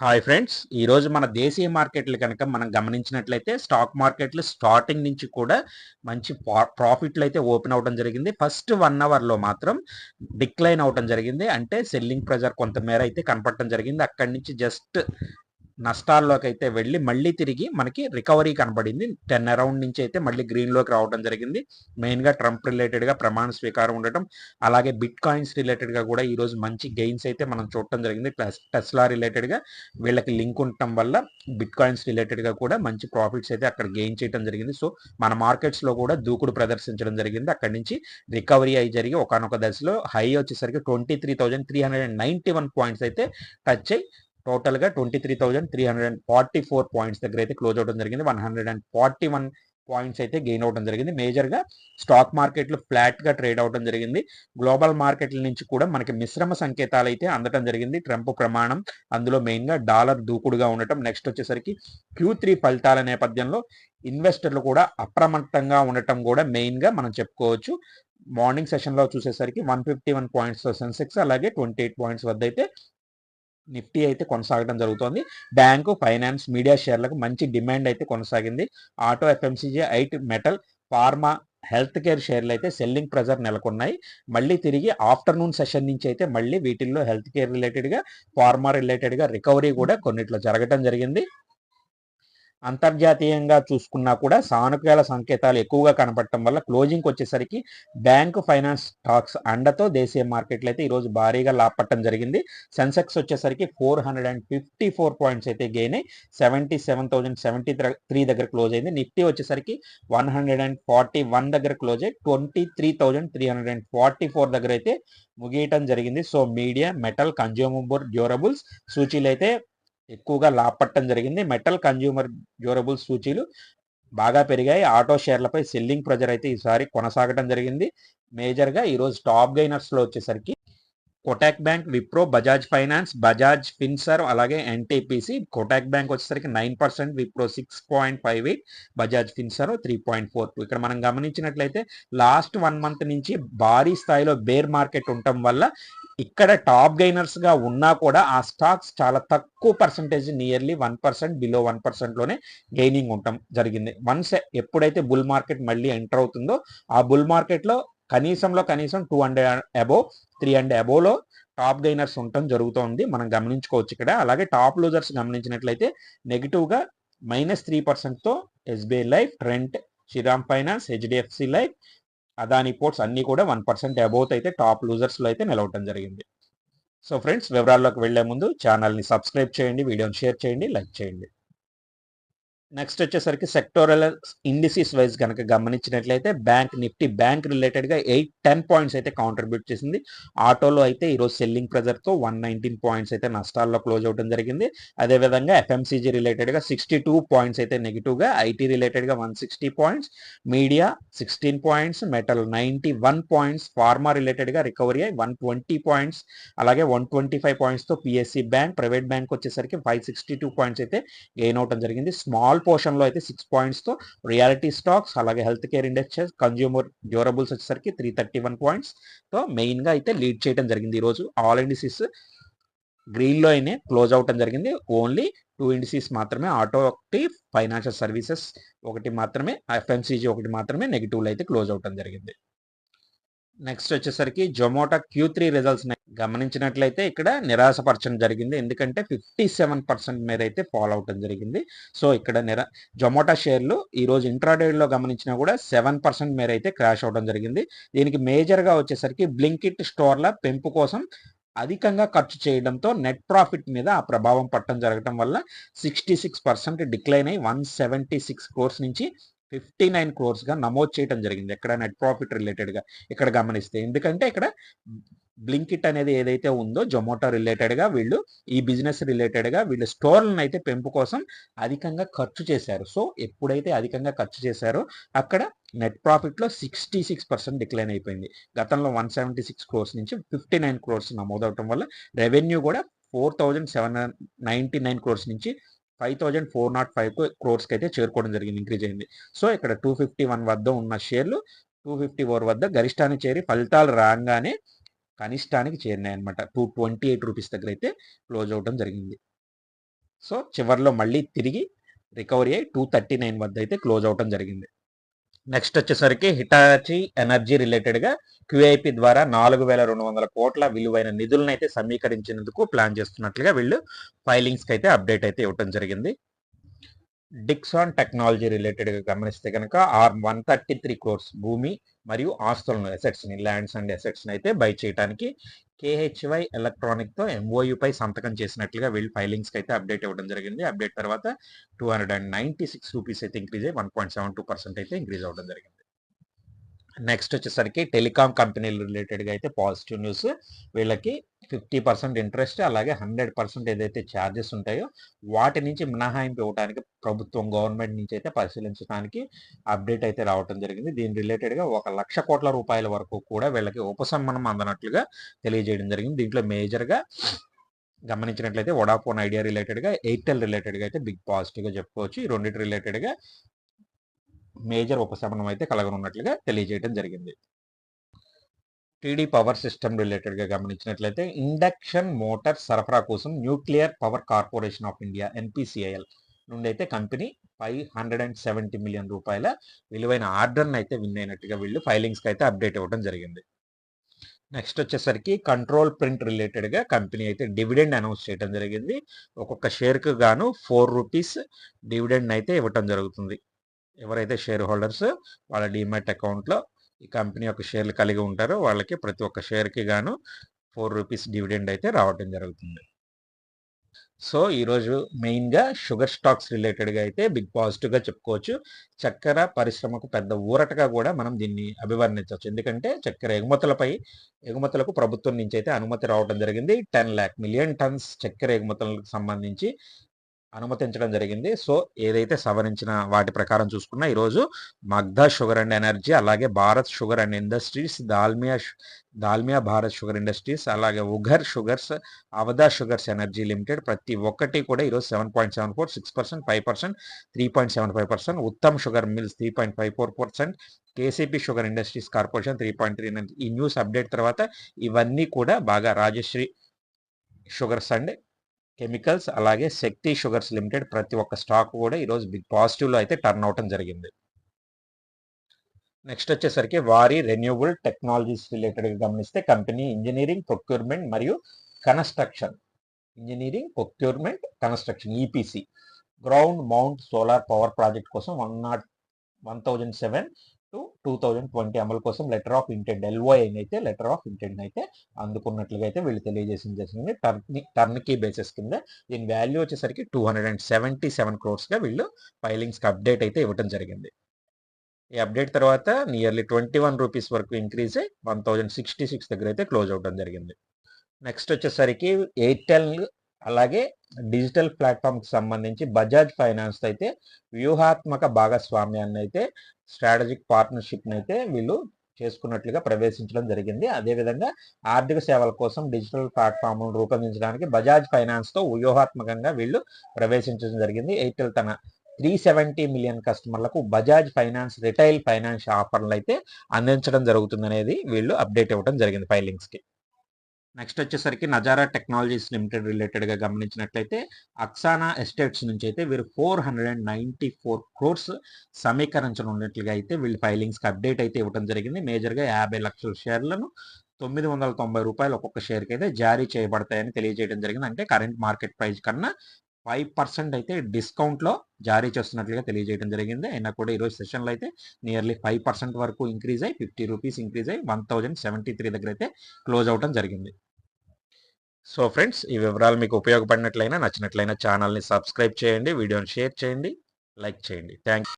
Hi friends ఈరోజు మన దేశీయ మార్కెట్లు కనుక మనం గమనించినట్లయితే స్టాక్ మార్కెట్లు స్టార్టింగ్ నుంచి కూడా మంచి ప్రాఫిట్లు అయితే ఓపెన్ అవడం జరిగింది. ఫస్ట్ వన్ అవర్లో మాత్రం డిక్లైన్ అవడం జరిగింది. అంటే సెల్లింగ్ ప్రెజర్ కొంతమేర అయితే కనపడటం జరిగింది. అక్కడి నుంచి జస్ట్ నష్టాల్లోకి అయితే వెళ్ళి మళ్ళీ తిరిగి మనకి రికవరీ కనబడింది. టెన్ అరౌండ్ నుంచి అయితే మళ్ళీ గ్రీన్లోకి రావడం జరిగింది. మెయిన్గా ట్రంప్ రిలేటెడ్గా ప్రమాణ స్వీకారం ఉండటం అలాగే బిట్ కాయిన్స్ రిలేటెడ్గా కూడా ఈరోజు మంచి గెయిన్స్ అయితే మనం చూడటం జరిగింది. టెస్లా రిలేటెడ్గా వీళ్ళకి లింక్ ఉండటం వల్ల బిట్ కాయిన్స్ రిలేటెడ్గా కూడా మంచి ప్రాఫిట్స్ అయితే అక్కడ గెయిన్ చేయడం జరిగింది. సో మన మార్కెట్స్లో కూడా దూకుడు ప్రదర్శించడం జరిగింది. అక్కడి నుంచి రికవరీ అయి జరిగి ఒకనొక దశలో హై వచ్చేసరికి twenty three thousand three hundred and ninety one points అయితే టచ్ అయ్యి టోటల్గా twenty three thousand three hundred and forty four points దగ్గర అయితే క్లోజ్ అవడం జరిగింది. One hundred and forty one points అయితే గెయిన్ అవడం జరిగింది. మేజర్గా స్టాక్ మార్కెట్లు ఫ్లాట్గా ట్రేడ్ అవడం జరిగింది. గ్లోబల్ మార్కెట్ల నుంచి కూడా మనకి మిశ్రమ సంకేతాలు అయితే అందడం జరిగింది. ట్రంప్ ప్రమాణం అందులో మెయిన్గా డాలర్ దూకుడుగా ఉండటం. నెక్స్ట్ వచ్చేసరికి క్యూ త్రీ ఫలితాల నేపథ్యంలో ఇన్వెస్టర్లు కూడా అప్రమత్తంగా ఉండటం కూడా మెయిన్గా మనం చెప్పుకోవచ్చు. మార్నింగ్ సెషన్లో చూసేసరికి one fifty one points Sensex అలాగే ట్వంటీ ఎయిట్ పాయింట్స్ వద్ద అయితే నిఫ్టీ అయితే కొనసాగడం జరుగుతోంది. బ్యాంకు ఫైనాన్స్ మీడియా షేర్లకు మంచి డిమాండ్ అయితే కొనసాగింది. Auto FMCG IT metal pharma health care షేర్లు అయితే సెల్లింగ్ ప్రెజర్ నెలకొన్నాయి. మళ్ళీ తిరిగి ఆఫ్టర్నూన్ సెషన్ నుంచి అయితే మళ్ళీ వీటిల్లో హెల్త్ కేర్ రిలేటెడ్గా ఫార్మా రిలేటెడ్గా రికవరీ కూడా కొన్నిట్లో జరగటం జరిగింది. అంతర్జాతీయంగా చూసుకున్నా కూడా సానుకూల సంకేతాలు ఎక్కువగా కనపడటం వల్ల క్లోజింగ్ వచ్చేసరికి బ్యాంకు ఫైనాన్స్ స్టాక్స్ అండతో దేశీయ మార్కెట్లు అయితే ఈరోజు భారీగా లాపట్టడం జరిగింది. సెన్సెక్స్ వచ్చేసరికి four hundred and fifty four points అయితే గెయిన్ అయ్యి seventy seven thousand seventy three దగ్గర క్లోజ్ అయింది. నిఫ్టీ వచ్చేసరికి one hundred and forty one దగ్గర క్లోజ్ అయ్యి twenty three thousand three hundred and forty four దగ్గర అయితే ముగియటం జరిగింది. So media metal consumable durables సూచీలు అయితే ఎక్కువగా లాపట్టడం జరిగింది. మెటల్ కన్జ్యూమర్ డ్యూరబుల్ సూచీలు బాగా పెరిగాయి. ఆటో షేర్లపై సెల్లింగ్ ప్రెజర్ అయితే ఈసారి కొనసాగడం జరిగింది. మేజర్గా ఈరోజు టాప్ గైనర్స్లో వచ్చేసరికి కోటాక్ బ్యాంక్ విప్రో బజాజ్ ఫైనాన్స్ బజాజ్ ఫిన్సర్ అలాగే ఎన్టీపీసీ. కోటాక్ బ్యాంక్ వచ్చేసరికి nine percent Wipro six point five eight Bajaj Finserv three point four two. ఇక్కడ మనం గమనించినట్లయితే లాస్ట్ వన్ మంత్ నుంచి భారీ స్థాయిలో బేర్ మార్కెట్ ఉండటం వల్ల ఇక్కడ టాప్ గైనర్స్గా ఉన్నా కూడా ఆ స్టాక్స్ చాలా తక్కువ percentage nearly one percent below one పర్సెంట్లోనే gaining ఉండటం జరిగింది. వన్స్ ఎప్పుడైతే బుల్ మార్కెట్ మళ్ళీ ఎంటర్ అవుతుందో ఆ బుల్ మార్కెట్లో కనీసంలో కనీసం two hundred above three hundred అబోవ్లో top gainers ఉండటం జరుగుతోంది. మనం గమనించుకోవచ్చు ఇక్కడ. అలాగే టాప్ లూజర్స్ గమనించినట్లయితే నెగిటివ్గా minus three పర్సెంట్తో SBI life Trent Shriram finance HDFC life Adani ports అన్నీ కూడా వన్ పర్సెంట్ అబౌత్ అయితే టాప్ లూజర్స్లో అయితే నిలవటం జరిగింది. సో ఫ్రెండ్స్ వివరాల్లోకి వెళ్ళే ముందు ఛానల్ని సబ్స్క్రైబ్ చేయండి వీడియోని షేర్ చేయండి లైక్ చేయండి. నెక్స్ట్ వచ్చేసరికి సెక్టోరల్ ఇండిసిస్ వైజ్ కనుక గమనించినట్లయితే బ్యాంక్ నిఫ్టీ బ్యాంక్ రిలేటెడ్గా ఎయిట్ టెన్ పాయింట్స్ అయితే కాంట్రిబ్యూట్ చేసింది. ఆటోలో అయితే ఈరోజు సెల్లింగ్ ప్రెజర్తో వన్ నైన్టీన్ పాయింట్స్ అయితే నష్టాల్లో క్లోజ్ అవడం జరిగింది. అదేవిధంగా ఎఫ్ఎంసీజీ రిలేటెడ్గా సిక్స్టీ టూ పాయింట్స్ అయితే నెగిటివ్గా ఐటీ రిలేటెడ్గా one sixty points media sixteen points metal ninety one points pharma రిలేటెడ్గా రికవరీ అయ్యి వన్ ట్వంటీ పాయింట్స్ అలాగే వన్ ట్వంటీ ఫైవ్ పాయింట్స్తో పిఎస్సి బ్యాంక్ ప్రైవేట్ బ్యాంక్ వచ్చేసరికి ఫైవ్ సిక్స్టీ టూ పాయింట్స్ అయితే గెయిన్ అవడం జరిగింది. స్మాల్ స్మాల్ పోర్షన్లో అయితే సిక్స్ పాయింట్స్తో రియాలిటీ స్టాక్స్ అలాగే health care industries consumer durables వచ్చేసరికి త్రీ థర్టీ వన్ పాయింట్స్తో మెయిన్గా అయితే లీడ్ చేయడం జరిగింది ఈరోజు ఆల్ ఇండిసిస్ గ్రీన్లో అయినే క్లోజ్ అవటం జరిగింది. ఓన్లీ టూ ఇండిసీస్ మాత్రమే ఆటో ఒకటి ఫైనాన్షియల్ సర్వీసెస్ ఒకటి మాత్రమే ఎఫ్ఎంసీజీ ఒకటి మాత్రమే నెగిటివ్లో అయితే క్లోజ్ అవటం జరిగింది. నెక్స్ట్ వచ్చేసరికి జొమాటో క్యూ త్రీ రిజల్ట్స్ గమనించినట్లయితే ఇక్కడ నిరాశపరచడం జరిగింది. ఎందుకంటే ఫిఫ్టీ సెవెన్ పర్సెంట్ మీద అయితే ఫాల్ అవటం జరిగింది. సో ఇక్కడ నిరా జొమాటో షేర్లు ఈరోజు ఇంట్రాడేలో గమనించినా కూడా సెవెన్ పర్సెంట్ మీద అయితే క్రాష్ అవడం జరిగింది. దీనికి మేజర్గా వచ్చేసరికి బ్లింకిట్ స్టోర్ల పెంపు కోసం అధికంగా ఖర్చు చేయడంతో నెట్ ప్రాఫిట్ మీద ఆ ప్రభావం పట్టడం జరగడం వల్ల సిక్స్టీ సిక్స్ పర్సెంట్ డిక్లైన్ అయ్యి వన్ సెవెంటీ సిక్స్ క్రోర్స్ నుంచి ఫిఫ్టీ నైన్ క్రోర్స్గా నమోదు చేయడం జరిగింది. ఎక్కడ నెట్ ప్రాఫిట్ రిలేటెడ్గా ఇక్కడ గమనిస్తే. ఎందుకంటే ఇక్కడ బ్లింకిట్ అనేది ఏదైతే ఉందో జొమాటో రిలేటెడ్గా వీళ్ళు ఈ బిజినెస్ రిలేటెడ్గా వీళ్ళు స్టోర్లను అయితే పెంపు కోసం అధికంగా ఖర్చు చేశారు. సో ఎప్పుడైతే అధికంగా ఖర్చు చేశారో అక్కడ నెట్ ప్రాఫిట్లో సిక్స్టీ సిక్స్ పర్సెంట్ డిక్లైన్ అయిపోయింది. గతంలో వన్ సెవెంటీ సిక్స్ క్రోర్స్ నుంచి ఫిఫ్టీ నైన్ క్రోర్స్ నమోదవటం వల్ల రెవెన్యూ కూడా four thousand seven ninety nine crores నుంచి five thousand four not five క్రోర్స్కి అయితే చేరుకోవడం జరిగింది ఇంక్రీజ్ అయింది. సో ఇక్కడ టూ ఫిఫ్టీ వన్ వద్ద ఉన్న షేర్లు టూ ఫిఫ్టీ ఫోర్ వద్ద గరిష్టాన్ని చేరి ఫలితాలు రాగానే కనిష్టానికి చేరినాయి అనమాట టూ ట్వంటీ ఎయిట్ రూపీస్ దగ్గర అయితే క్లోజ్ అవడం జరిగింది. సో చివరిలో మళ్ళీ తిరిగి రికవరీ అయ్యి టూ థర్టీ నైన్ వద్ద అయితే క్లోజ్ అవ్వటం జరిగింది. నెక్స్ట్ వచ్చేసరికి హిటాచి ఎనర్జీ రిలేటెడ్గా క్యూఐపి ద్వారా నాలుగు వేల రెండు వందల కోట్ల విలువైన నిధులను అయితే సమీకరించినందుకు ప్లాన్ చేస్తున్నట్లుగా వీళ్ళు ఫైలింగ్స్కి అయితే అప్డేట్ అయితే ఇవ్వడం జరిగింది. డిక్సాన్ టెక్నాలజీ రిలేటెడ్గా గమనిస్తే కనుక R one thirty three crores భూమి మరియు ఆస్తులను ఎసెట్స్ని ల్యాండ్స్ అండ్ ఎసెట్స్ని అయితే బై చేయడానికి కేహెచ్వై ఎలక్ట్రానిక్తో ఎంఓయుపై సంతకం చేసినట్లుగా వీళ్ళు ఫైలింగ్స్కి అయితే అప్డేట్ ఇవ్వడం జరిగింది. అప్డేట్ తర్వాత two hundred and ninety six rupees అయితే ఇంక్రీజ్ అయ్యి one point seven two percent అయితే ఇంక్రీజ్ అవ్వడం జరిగింది. నెక్స్ట్ వచ్చేసరికి టెలికాం కంపెనీలు రిలేటెడ్గా అయితే పాజిటివ్ న్యూస్. వీళ్ళకి ఫిఫ్టీ పర్సెంట్ ఇంట్రెస్ట్ అలాగే హండ్రెడ్ పర్సెంట్ ఏదైతే ఛార్జెస్ ఉంటాయో వాటి నుంచి మినహాయింపు ఇవ్వడానికి ప్రభుత్వం గవర్నమెంట్ నుంచి అయితే పరిశీలించడానికి అప్డేట్ అయితే రావడం జరిగింది. దీని రిలేటెడ్గా ఒక లక్ష కోట్ల రూపాయల వరకు కూడా వీళ్ళకి ఉపశమనం అందనట్లుగా తెలియజేయడం జరిగింది. దీంట్లో మేజర్గా గమనించినట్లయితే వడాఫోన్ ఐడియా రిలేటెడ్గా ఎయిర్టెల్ రిలేటెడ్గా అయితే బిగ్ పాజిటివ్గా చెప్పుకోవచ్చు. ఈ రెండింటి రిలేటెడ్గా మేజర్ ఉపశమనం అయితే కలగనున్నట్లుగా తెలియజేయడం జరిగింది. టీడీ పవర్ సిస్టమ్ రిలేటెడ్గా గమనించినట్లయితే ఇండక్షన్ మోటార్ సరఫరా కోసం nuclear power corporation of India NPCIL నుండి అయితే company five hundred and seventy million రూపాయల విలువైన ఆర్డర్ని అయితే విన్ అయినట్టుగా వీళ్ళు ఫైలింగ్స్కి అయితే అప్డేట్ ఇవ్వడం జరిగింది. నెక్స్ట్ వచ్చేసరికి కంట్రోల్ ప్రింట్ రిలేటెడ్గా కంపెనీ అయితే డివిడెండ్ అనౌన్స్ చేయడం జరిగింది. ఒక్కొక్క షేర్కు గాను ఫోర్ రూపీస్ డివిడెండ్ అయితే ఇవ్వటం జరుగుతుంది. ఎవరైతే షేర్ హోల్డర్స్ వాళ్ళ డిమెట్ అకౌంట్లో ఈ కంపెనీ యొక్క షేర్లు కలిగి ఉంటారో వాళ్ళకి ప్రతి ఒక్క షేర్కి గాను ఫోర్ రూపీస్ డివిడెండ్ అయితే రావడం జరుగుతుంది. సో ఈరోజు మెయిన్గా షుగర్ స్టాక్స్ రిలేటెడ్గా అయితే బిగ్ పాజిటివ్గా చెప్పుకోవచ్చు. చక్కెర పరిశ్రమకు పెద్ద ఊరటగా కూడా మనం దీన్ని అభివర్ణించవచ్చు. ఎందుకంటే చక్కెర ఎగుమతులపై ఎగుమతులకు ప్రభుత్వం నుంచి అయితే అనుమతి రావడం జరిగింది. టెన్ ల్యాక్ మిలియన్ టన్స్ చక్కెర ఎగుమతులకు సంబంధించి అనుమతించడం జరిగింది. సో ఏదైతే సవరించిన వాటి ప్రకారం చూసుకున్నా ఈరోజు మగ్ధా షుగర్ అండ్ ఎనర్జీ అలాగే Bharat sugar and industries Dalmia Dalmia Bharat sugar industries అలాగే Ugar sugars Avadh sugars energy limited ప్రతి ఒక్కటి కూడా ఈరోజు seven point seven four six percent five percent three point seven five percent Uttam sugar mills three point five four percent KCP sugar industries corporation three point three nine. ఈ news update తర్వాత ఇవన్నీ కూడా బాగా Rajshri sugars and chemicals అలాగే శక్తి sugars limited ప్రతి ఒక్క stock కూడా ఈరోజు బిగ్ పాజిటివ్లో అయితే టర్న్ అవటం జరిగింది. నెక్స్ట్ వచ్చేసరికి వారి రెన్యూబుల్ టెక్నాలజీస్ రిలేటెడ్గా గమనిస్తే కంపెనీ ఇంజనీరింగ్ ప్రొక్యూర్మెంట్ మరియు construction. Engineering procurement construction EPC ground mount solar power project కోసం one not one thousand seven to two thousand twenty అమలు కోసం లెటర్ ఆఫ్ ఇంటెంట్ ఎల్ఓఐ అయితే లెటర్ ఆఫ్ ఇంటెంట్ అయితే అందుకున్నట్లుగా అయితే వీళ్ళు తెలియజేసింది జరిగింది. టర్న్ టర్న్కీ బేసిస్ కింద దీని వాల్యూ వచ్చేసరికి two hundred and seventy seven క్రోర్స్గా వీళ్ళు ఫైలింగ్స్కి అప్డేట్ అయితే ఇవ్వడం జరిగింది. ఈ అప్డేట్ తర్వాత నియర్లీ ట్వంటీ వన్ రూపీస్ వరకు ఇంక్రీజ్ అయ్యి వన్ థౌజండ్ సిక్స్టీ సిక్స్ దగ్గర అయితే క్లోజ్ అవడం జరిగింది. నెక్స్ట్ వచ్చేసరికి ఎయిర్టెల్ అలాగే డిజిటల్ ప్లాట్ఫామ్కి సంబంధించి బజాజ్ ఫైనాన్స్ అయితే వ్యూహాత్మక భాగస్వామ్యాన్ని అయితే స్ట్రాటజిక్ పార్ట్నర్షిప్ని అయితే వీళ్ళు చేసుకున్నట్లుగా ప్రవేశించడం జరిగింది. అదేవిధంగా ఆర్థిక సేవల కోసం డిజిటల్ ప్లాట్ఫామ్ రూపొందించడానికి బజాజ్ ఫైనాన్స్తో వ్యూహాత్మకంగా వీళ్ళు ప్రవేశించడం జరిగింది. ఎయిర్టెల్ తన త్రీ సెవెంటీ మిలియన్ కస్టమర్లకు బజాజ్ ఫైనాన్స్ రిటైల్ ఫైనాన్స్ ఆఫర్లు అయితే అందించడం జరుగుతుందనేది వీళ్ళు అప్డేట్ ఇవ్వడం జరిగింది ఫైలింగ్స్కి. నెక్స్ట్ వచ్చేసరికి నజారా టెక్నాలజీస్ లిమిటెడ్ రిలేటెడ్గా గమనించినట్లయితే అక్సానా ఎస్టేట్స్ నుంచి అయితే వీరు four hundred and ninety four crores సమీకరించనున్నట్లుగా అయితే వీళ్ళు ఫైలింగ్స్కి అప్డేట్ అయితే ఇవ్వడం జరిగింది. మేజర్గా యాభై లక్షల షేర్లను తొమ్మిది వందల తొంభై రూపాయలు ఒక్కొక్క షేర్కి అయితే జారీ చేయబడతాయని తెలియజేయడం జరిగింది. అంటే కరెంట్ మార్కెట్ ప్రైస్ కన్నా ఫైవ్ పర్సెంట్ అయితే డిస్కౌంట్లో జారీ చేస్తున్నట్లుగా తెలియజేయడం జరిగింది. అయినా కూడా ఈరోజు సెషన్లో అయితే నియర్లీ ఫైవ్ పర్సెంట్ వరకు ఇంక్రీజ్ అయ్యి ఫిఫ్టీ రూపీస్ ఇంక్రీజ్ అయ్యి వన్ థౌజండ్ సెవెంటీ త్రీ దగ్గర అయితే క్లోజ్ అవడం జరిగింది. సో ఫ్రెండ్స్ ఈ వివరాలు మీకు ఉపయోగపడినట్లయినా నచ్చినట్లయినా ఛానల్ని సబ్స్క్రైబ్ చేయండి వీడియోని షేర్ చేయండి లైక్ చేయండి. థ్యాంక్